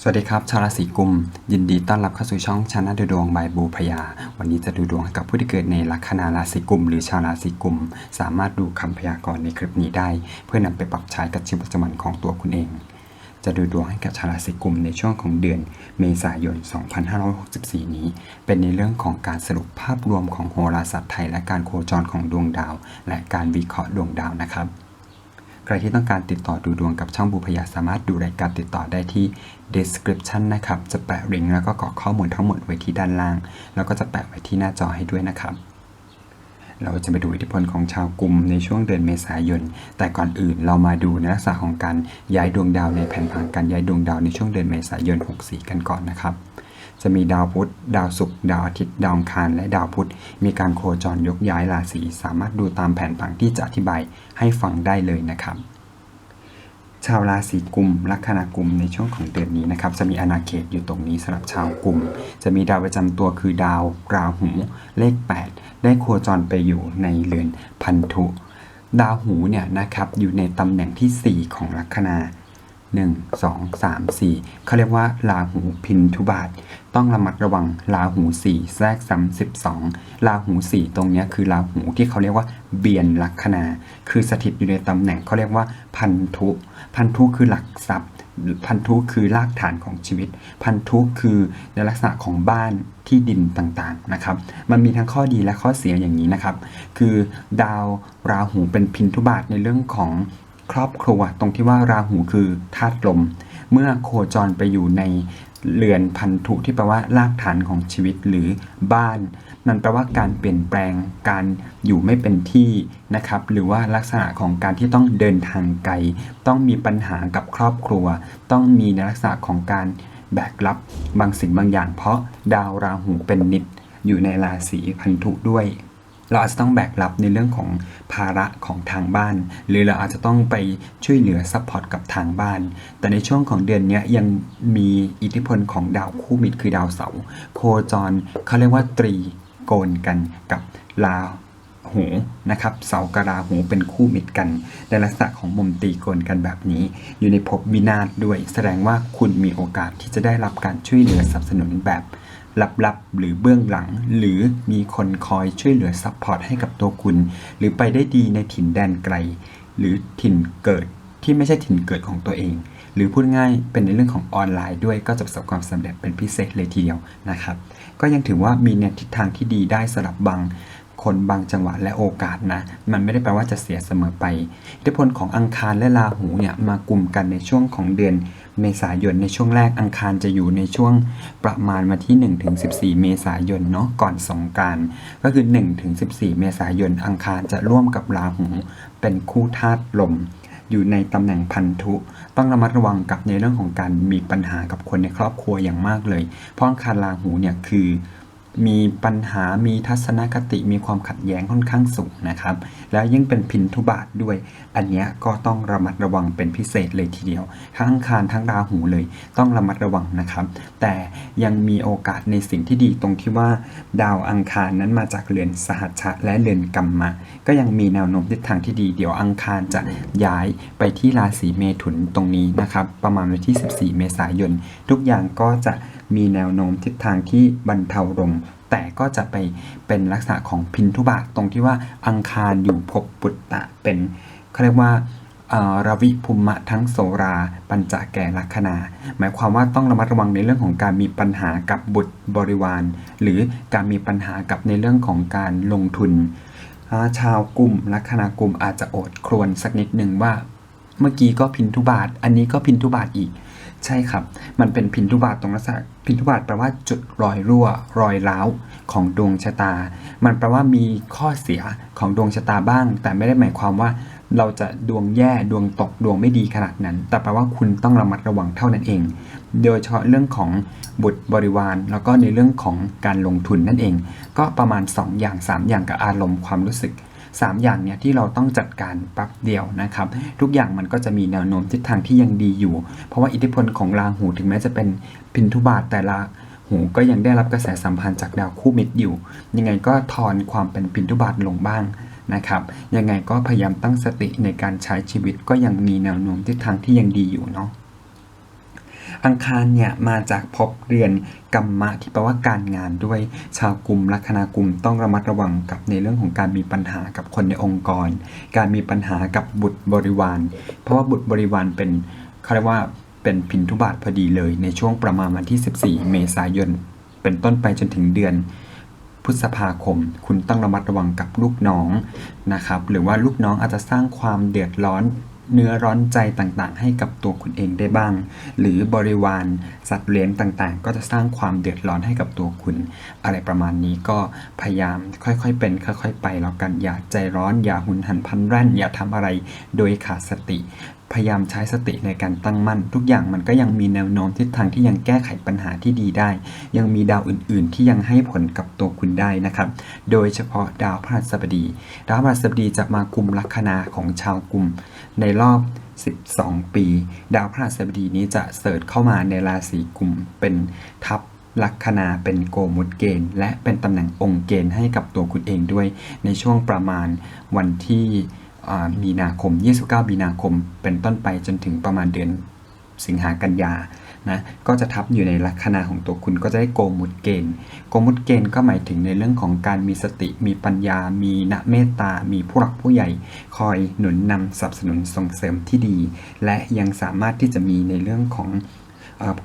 สวัสดีครับ ชาวราศีกุม ยินดีต้อนรับเข้าสู่ช่องชนะดูดวงบายบูพยา วันนี้จะดูดวงให้กับผู้ที่เกิดในลัคนาราศีกุม หรือชาวราศีกุม สามารถดูคำพยากรณ์ในคลิปนี้ได้ เพื่อนำไปปรับใช้กับชีวิตประจำวันของตัวคุณเอง จะดูดวงให้กับชาวราศีกุมในช่วงของเดือน เมษายน 2564 นี้ เป็นในเรื่องของการสรุปภาพรวมของโหราศาสตร์ไทย และการโคจรของดวงดาว และการวิเคราะห์ดวงดาวนะครับ ใครที่ต้องการติดต่อดูดวงกับช่องบุพยาสามารถดูรายการติดต่อได้ที่ description นะครับ จะแปะลิงก์แล้วก็กรอกข้อมูลทั้งหมดไว้ที่ด้านล่าง แล้วก็จะแปะไว้ที่หน้าจอให้ด้วยนะครับ เราจะไปดูอิทธิพลของชาวกลุ่มในช่วงเดือนเมษายน แต่ก่อนอื่นเรามาดูในลักษณะของการย้ายดวงดาวในแผนผังการย้ายดวงดาวในช่วงเดือนเมษายน 64 กันก่อนนะครับ จะมีดาวพุธ ดาวศุกร์ ดาวอาทิตย์ ดาวอังคาร และดาวพุธ มีการโคจรยกย้ายราศี สามารถดูตามแผนผังที่จะอธิบายให้ฟังได้เลยนะครับ ชาวราศีกุมลัคนากุมในช่วงของเดือนนี้นะครับ จะมีอาณาเขตอยู่ตรงนี้สำหรับชาวกุม จะมีดาวประจำตัวคือดาวราหูเลข 8 ได้โคจรไปอยู่ในเรือนพันธุ ดาวหูเนี่ยนะครับอยู่ในตำแหน่งที่ 4 ของลัคนา 1 2 3 4เขาเรียกว่าราหูพินทุบาท ต้องระมัดระวังราหู4แทรกซ้ำ12ราหู4ตรงนี้คือราหูที่เขาเรียกว่าเบียนลัคนา คือสถิตอยู่ในตำแหน่งเขาเรียกว่าพันธุ พันธุคือหลักทรัพย์ พันธุคือรากฐานของชีวิต พันธุคือในลักษณะของบ้านที่ดินต่างๆนะครับ มันมีทั้งข้อดีและข้อเสียอย่างนี้นะครับ คือดาวราหูเป็นพินทุบาทในเรื่องของ ครอบครัวตรงที่ว่าราหูคือธาตุลม เมื่อโคจรไปอยู่ในเรือนพันธุที่แปลว่ารากฐานของชีวิตหรือบ้าน มันแปลว่าการเปลี่ยนแปลงการอยู่ไม่เป็นที่นะครับ หรือว่าลักษณะของการที่ต้องเดินทางไกล ต้องมีปัญหากับครอบครัว ต้องมีในลักษณะของการแบกรับบางสิ่งบางอย่าง เพราะดาวราหูเป็นนิดอยู่ในราศีพันธุด้วย เราอาจจะต้องแบกรับในเรื่องของภาระของทางบ้าน หรือเราอาจจะต้องไปช่วยเหลือซัพพอร์ตกับทางบ้าน แต่ในช่วงของเดือนนี้ยังมีอิทธิพลของดาวคู่มิตรคือดาวเสาร์โคจรเขาเรียกว่าตรีโกณกันกับลาหูนะครับเสาร์กับราหูเป็นคู่มิตรกันในลักษณะของมุมตีโกณกันแบบนี้ อยู่ในภพวินาศด้วย แสดงว่าคุณมีโอกาสที่จะได้รับการช่วยเหลือสนับสนุนแบบ ลับๆ หรือเบื้องหลัง หรือมีคนคอยช่วยเหลือซัพพอร์ตให้กับตัวคุณ หรือไปได้ดีในถิ่นแดนไกล หรือถิ่นเกิดที่ไม่ใช่ถิ่นเกิดของตัวเอง หรือพูดง่ายเป็นในเรื่องของออนไลน์ด้วยก็จะประสบความสำเร็จเป็นพิเศษเลยทีเดียวนะครับ ก็ยังถือว่ามีแนวทิศทางที่ดีได้สำหรับบาง คนบางจังหวะและโอกาสนะ มันไม่ได้แปลว่าจะเสียเสมอไป อิทธิพลของอังคารและราหูเนี่ยมากลุ่มกันในช่วงของเดือนเมษายนในช่วงแรกอังคารจะอยู่ในช่วงประมาณวันที่1ถึง14 เมษายนเนาะก่อนสงการก็คือ1ถึง14 เมษายนอังคารจะร่วมกับราหูเป็นคู่ธาตุลม อยู่ในตำแหน่งพันธุ ต้องระมัดระวังกับในเรื่องของการมีปัญหากับคนในครอบครัวอย่างมากเลย เพราะอังคารราหูเนี่ยคือ มีปัญหามีทัศนคติมีความขัดแย้งค่อนข้างสูงนะครับ แล้วยิ่งเป็นพินทุบาทด้วย อันนี้ก็ต้องระมัดระวังเป็นพิเศษเลยทีเดียว ทั้งอังคารทั้งราหูเลย ต้องระมัดระวังนะครับ แต่ยังมีโอกาสในสิ่งที่ดีตรงที่ว่า ดาวอังคารนั้นมาจากเรือนสหัชชะและเรือนกัมมะ ก็ยังมีแนวโน้มทิศทางที่ดีเดี๋ยวอังคารจะย้ายไปที่ราศีเมถุนตรงนี้นะครับ ประมาณวันที่ 14 เมษายน ทุกอย่างก็จะ มีแนวโน้มทิศทางที่บรรเทาลงแต่ก็จะไปเป็นลักษณะของพินทุบาทตรงที่ว่าอังคารอยู่ภพปุตตะเป็นเขาเรียกว่าเอ่อรวิภูมะทั้งโสราปัญจแก่ลัคนา หมายความว่าต้องระมัดระวังในเรื่องของการมีปัญหากับบุตรบริวาร หรือการมีปัญหากับในเรื่องของการลงทุนาชาวกลุ่มลัคนากลุ่มอาจจะโอดครวญสักนิดหนึ่งว่า เมื่อกี้ก็พินทุบาท อันนี้ก็พินทุบาทอีก ใช่ครับ มันเป็นพินทุบาทตรงลักษณะพินทุบาทแปลว่าจุดรอยรั่ว รอยร้าวของดวงชะตา มันแปลว่ามีข้อเสียของดวงชะตาบ้าง แต่ไม่ได้หมายความว่า เราจะดวงแย่ดวงตกดวงไม่ดีขนาดนั้น แต่แปลว่าคุณต้องระมัดระวังเท่านั้นเอง โดยเฉพาะเรื่องของบุตรบริวาร แล้วก็ในเรื่องของการลงทุนนั่นเอง ก็ประมาณ 2 อย่าง 3 อย่างกับอารมณ์ความรู้สึก 3 อย่างเนี่ยที่เราต้องจัดการปั๊บเดียวนะครับ ทุกอย่างมันก็จะมีแนวโน้มทิศทางที่ยังดีอยู่ เพราะว่าอิทธิพลของราหูถึงแม้จะเป็นพินทุบาทแต่ละหูก็ยังได้รับกระแสสัมพันธ์จากดาวคู่มิตรอยู่ ยังไงก็ทอนความเป็นพินทุบาทลงบ้างนะครับ ยังไงก็พยายามตั้งสติในการใช้ชีวิตก็ยังมีแนวโน้มทิศทางที่ยังดีอยู่เนาะ อังคารเนี่ยมาจากภพเรือนกรรมะที่แปลว่าการงานด้วยชาวกลุ่มลัคนากลุ่มต้องระมัดระวังกับในเรื่องของการมีปัญหากับคนในองค์กร การมีปัญหากับบุตรบริวาร เพราะว่าบุตรบริวารเป็นเขาเรียกว่าเป็นพินทุบาทพอดีเลยในช่วงประมาณวันที่ 14 เมษายน เป็นต้นไปจนถึงเดือนพฤษภาคม คุณต้องระมัดระวังกับลูกน้องนะครับ หรือว่าลูกน้องอาจจะสร้างความเดือดร้อน เนื้อร้อนใจต่างๆ ให้กับตัวคุณเองได้บ้าง หรือบริวารสัตว์เลี้ยงต่างๆ ก็จะสร้างความเดือดร้อนให้กับตัวคุณ อะไรประมาณนี้ก็พยายามค่อยๆเป็นค่อย ๆ ไปแล้วกันอย่าใจร้อนอย่าหุนหันพลันแร่นอย่าทำอะไรโดยขาดสติ พยายามใช้สติในการตั้งมั่น ทุกอย่างมันก็ยังมีแนวโน้มทิศทางที่ยังแก้ไขปัญหาที่ดีได้ ยังมีดาวอื่น ๆ ที่ยังให้ผลกับตัวคุณได้นะครับ โดยเฉพาะดาวพฤหัสบดี ดาวพฤหัสบดีจะมากุมลัคนาของชาวกลุ่มในรอบ 12 ปี ดาวพฤหัสบดีนี้จะเสิร์ชเข้ามาในราศีกุมเป็นทับลัคนาเป็นโกมุตเกณฑ์ และเป็นตำแหน่งองค์เกณฑ์ให้กับตัวคุณเองด้วย ในช่วงประมาณวันที่ มีนาคม 29 มีนาคมเป็นต้นไปจนถึงประมาณเดือนสิงหากันยานะก็จะทับอยู่ในลัคนาของตัวคุณก็จะได้โกมุตเกณฑ์โกมุตเกณฑ์ก็หมายถึงในเรื่องของการมีสติมีปัญญา มีณเมตตา มีผู้หลักผู้ใหญ่ คอยหนุนนำสนับสนุนส่งเสริมที่ดี และยังสามารถที่จะมีในเรื่องของ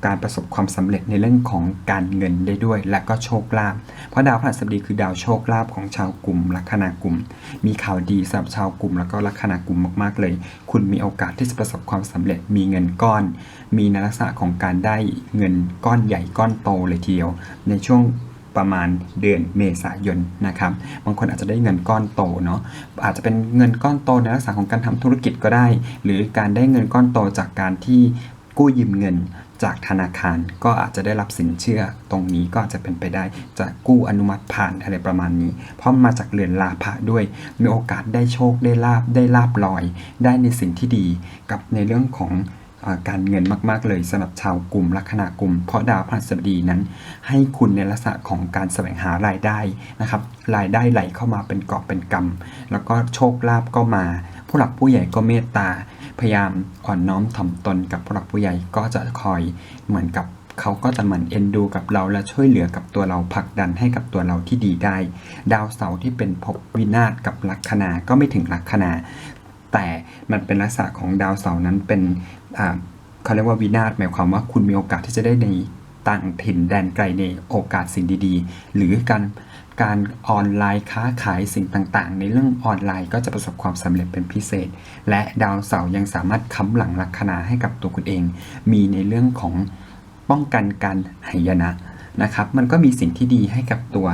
การประสบความสำเร็จในเรื่องของการเงินได้ด้วย และก็โชคลาภเพราะดาวพฤหัสบดีคือดาวโชคลาภของชาวกลุ่มลัคนากลุ่ม มีข่าวดีสำหรับชาวกลุ่ม แล้วก็ลัคนากลุ่มมากๆเลย คุณมีโอกาสที่จะประสบความสำเร็จมีเงินก้อน มีในลักษณะของการได้เงินก้อนใหญ่ก้อนโตเลยทีเดียว ในช่วงประมาณเดือนเมษายนนะครับ บางคนอาจจะได้เงินก้อนโตเนาะ อาจจะเป็นเงินก้อนโตในลักษณะของการทำธุรกิจก็ได้ หรือการได้เงินก้อนโตจากการที่กู้ยืมเงิน จากธนาคารก็อาจจะได้รับสินเชื่อตรงนี้ก็อาจจะเป็นไปได้จะกู้อนุมัติผ่านอะไรประมาณนี้ เพราะมันมาจากเรือนลาภะด้วย มีโอกาสได้โชคได้ลาบได้ลาบลอย ได้ในสิ่งที่ดีกับในเรื่องของอการเงินมากๆเลยสำหรับชาวกลุ่มลัคนากลุ่ม เพราะดาวพฤหัสบดีนั้น ให้คุณในลักษณะของการแสวงหารายได้นะครับรายได้ไหลเข้ามาเป็นกอบเป็นกำแล้วก็โชคลาภก็มา ผู้หลักผู้ใหญ่ก็เมตตา พยายามอ่อนน้อมถ่อมตนกับผู้หลักผู้ใหญ่ก็จะคอยเหมือนกับเขาก็จะเหมือนเอ็นดูกับเราและช่วยเหลือกับตัวเราผลักดันให้กับตัวเราที่ดีได้ ดาวเสาร์ที่เป็นภพวินาศกับลัคนาก็ไม่ถึงลัคนา แต่มันเป็นลักษณะของดาวเสาร์นั้นเป็นเขาเรียกว่าวินาศหมายความว่าคุณมีโอกาสที่จะได้ใน ต่างถิ่นแดนไกลในโอกาสสิ่งดีๆ หรือการการออนไลน์ค้าขายสิ่งต่างๆ ในเรื่องออนไลน์ก็จะประสบความสำเร็จเป็นพิเศษ และดาวเสาร์ยังสามารถค้ำหลังลัคนาให้กับตัวคุณเอง มีในเรื่องของป้องกันการหายนะนะครับ มันก็มีสิ่งที่ดีให้กับตัว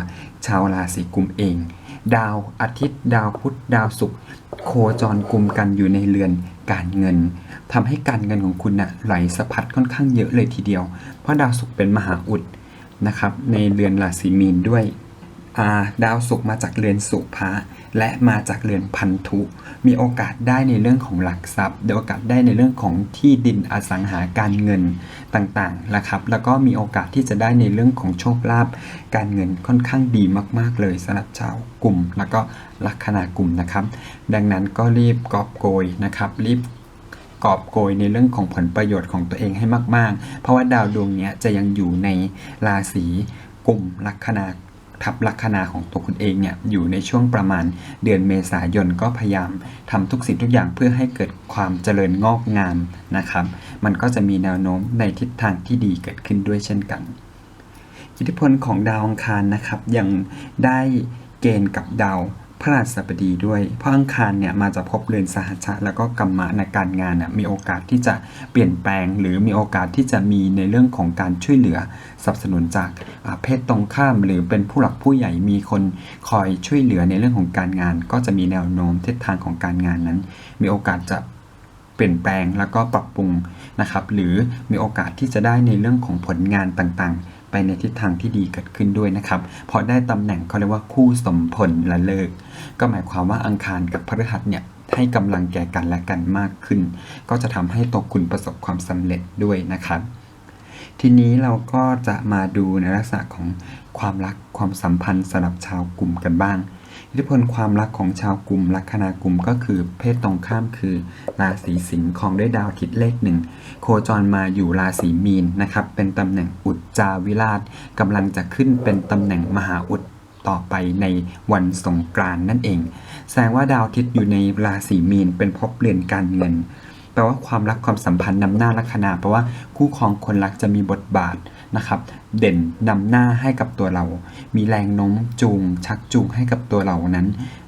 ชาวราศีกุมเอง ดาวอาทิตย์ ดาวพุธดาวศุกร์โคจรกลุ่มกันอยู่ในเรือนการเงินทำให้การเงินของคุณนะ่ะไหลสะพัดค่อนข้างเยอะเลยทีเดียว เพราะดาวศุกร์เป็นมหาอุดนะครับในเรือนราศีมีนด้วยาดาวศุกร์มาจากเรือนสุภะและมาจากเรือนพันธุ มีโอกาสได้ในเรื่องของหลักทรัพย์มีโอกาสได้ในเรื่องของที่ดินอสังหาการเงินต่างๆนะครับ แล้วก็มีโอกาสที่จะได้ในเรื่องของโชคลาภการเงินค่อนข้างดีมาก ๆ เลยสำหรับชาวกลุ่ม แล้วก็ลัคนากลุ่มนะครับ ดังนั้นก็รีบกอบโกยนะครับ รีบกอบโกยในเรื่องของผลประโยชน์ของตัวเองให้มาก ๆ เพราะว่าดาวดวงนี้จะยังอยู่ในราศีกลุ่มลัคนา ทับลัคนาของตัวคุณเองเนี่ยอยู่ในช่วงประมาณเดือนเมษายนก็พยายามทำทุกสิ่งทุกอย่างเพื่อให้เกิดความเจริญงอกงามนะครับ มันก็จะมีแนวโน้มในทิศทางที่ดีเกิดขึ้นด้วยเช่นกัน อิทธิพลของดาวอังคารนะครับยังได้เกณฑ์กับดาว พฤหัสบดีด้วย เพราะอังคารเนี่ยมาจากภพเรือนสหัชะแล้วก็กรรมะในการงานน่ะมีโอกาสที่จะเปลี่ยนแปลง หรือมีโอกาสที่จะมีในเรื่องของการช่วยเหลือสนับสนุนจากเพศตรงข้าม หรือเป็นผู้หลักผู้ใหญ่มีคนคอยช่วยเหลือในเรื่องของการงาน ก็จะมีแนวโน้มทิศทางของการงานนั้น มีโอกาสจะเปลี่ยนแปลงแล้วก็ปรับปรุงนะครับหรือมีโอกาสที่จะได้ในเรื่องของผลงานต่างๆ ไปในทิศทางที่ดีเกิดขึ้นด้วยนะครับ เพราะได้ตำแหน่งเขาเรียกว่าคู่สมผลและเลิก ก็หมายความว่าอังคารกับพฤหัสเนี่ยให้กำลังแก่กันและกันมากขึ้น ก็จะทำให้ตัวคุณประสบความสำเร็จด้วยนะครับ ทีนี้เราก็จะมาดูในลักษณะของความรักความสัมพันธ์สำหรับชาวกลุ่มกันบ้าง อิทธิพลความรักของชาวกลุ่มลัคนากุ่มก็คือเพศตรงข้ามคือ ราศีสิงห์ของด้วยดาวอาทิตย์เลขหนึ่งโคจรมาอยู่ราศีมีนนะครับ เป็นตำแหน่งอุจจาวิราชกำลังจะขึ้นเป็นตำแหน่งมหาอุดต่อไปในวันสงกรานนั่นเอง แสดงว่าดาวทิตย์อยู่ในราศีมีนเป็นภพเรือนการเงิน แปลว่าความรักความสัมพันธ์นำหน้าลัคนาแปลว่าคู่ครองคนรักจะมีบทบาท นะครับเด่นนำหน้าให้กับตัวเรา มีแรงโน้มจูง ชักจูงให้กับตัวเรานั้น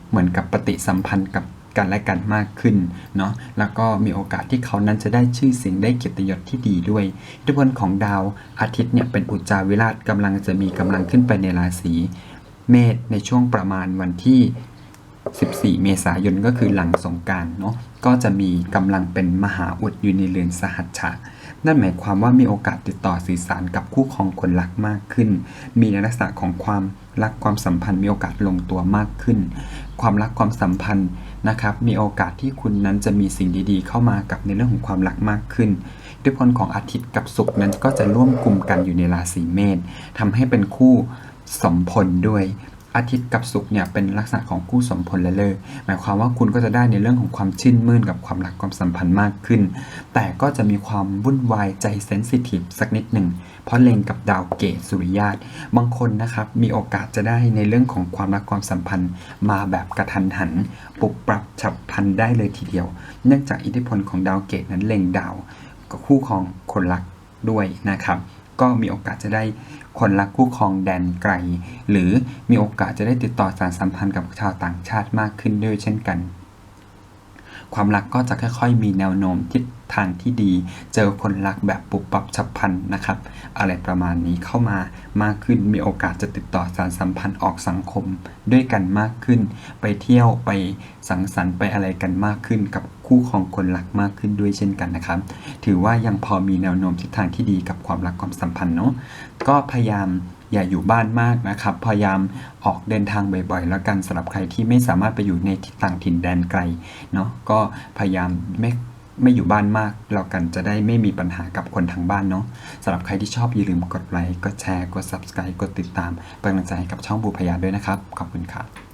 เหมือนกับปฏิสัมพันธ์กับกันและกันมากขึ้นเนาะแล้วก็มีโอกาสที่เขานั้นจะได้ชื่อเสียงได้เกียรติยศที่ดีด้วยอิทธิพลของดาวอาทิตย์เนี่ยเป็นอุจจาวิราชกำลังจะมีกำลังขึ้นไปในราศีเมษในช่วงประมาณวันที่ 14 เมษายนก็คือหลังสงการเนาะก็จะมีกำลังเป็นมหาอุดอยู่ในเรือนสหัชชะ นั่นหมายความว่ามีโอกาสติดต่อสื่อสารกับคู่ครองคนรักมากขึ้น มีในลักษณะของความรักความสัมพันธ์มีโอกาสลงตัวมากขึ้น ความรักความสัมพันธ์นะครับ มีโอกาสที่คุณนั้นจะมีสิ่งดีๆ เข้ามากับในเรื่องของความรักมากขึ้นอิทธิพลของอาทิตย์กับศุกร์นั้นก็จะร่วมกลุ่มกันอยู่ในราศีเมษทำให้เป็นคู่สมพลด้วย อาทิตย์กับศุกร์เนี่ยเป็นลักษณะของคู่สมพลและเลิกหมายความว่าคุณก็จะได้ในเรื่องของความชื่นมื่นกับความรักความสัมพันธ์มากขึ้น แต่ก็จะมีความวุ่นวายใจเซนซิทีฟสักนิดหนึ่ง เพราะเล็งกับดาวเกตสุริยาตบางคนนะครับมีโอกาสจะได้ในเรื่องของความรักความสัมพันธ์ มาแบบกระทันหันปรับปรับฉับพลันได้เลยทีเดียว เนื่องจากอิทธิพลของดาวเกตนั้นเล็งดาวกับคู่ของคนรักด้วยนะครับก็มีโอกาสจะได้ คนรักคู่ครองแดนไกล หรือมีโอกาสจะได้ติดต่อสารสัมพันธ์กับชาวต่างชาติมากขึ้นด้วยเช่นกัน ความรักก็จะค่อยๆ มีแนวโน้มทิศทางที่ดี เจอคนรักแบบปุบปับฉับพลันนะครับ อะไรประมาณนี้เข้ามามากขึ้น มีโอกาสจะติดต่อสารสัมพันธ์ออกสังคมด้วยกันมากขึ้น ไปเที่ยวไปสังสรรค์ไปอะไรกันมากขึ้นกับ คู่ของคนรักมากขึ้นด้วยเช่นกันนะครับ ถือว่ายังพอมีแนวโน้มทิศทางที่ดีกับความรักความสัมพันธ์เนาะก็พยายามอย่าอยู่บ้านมากนะครับ พยายามออกเดินทางบ่อยๆ แล้วกันสำหรับใครที่ไม่สามารถไปอยู่ในต่างถิ่นแดนไกลเนาะก็พยายามไม่ไม่อยู่บ้านมากแล้วกันจะได้ไม่มีปัญหากับคนทางบ้านเนาะสำหรับใครที่ชอบอย่าลืมกดไลค์กดแชร์กด subscribe กดติดตามเป็นกำลังใจให้กับช่องบูพยาด้วยนะครับ ขอบคุณครับ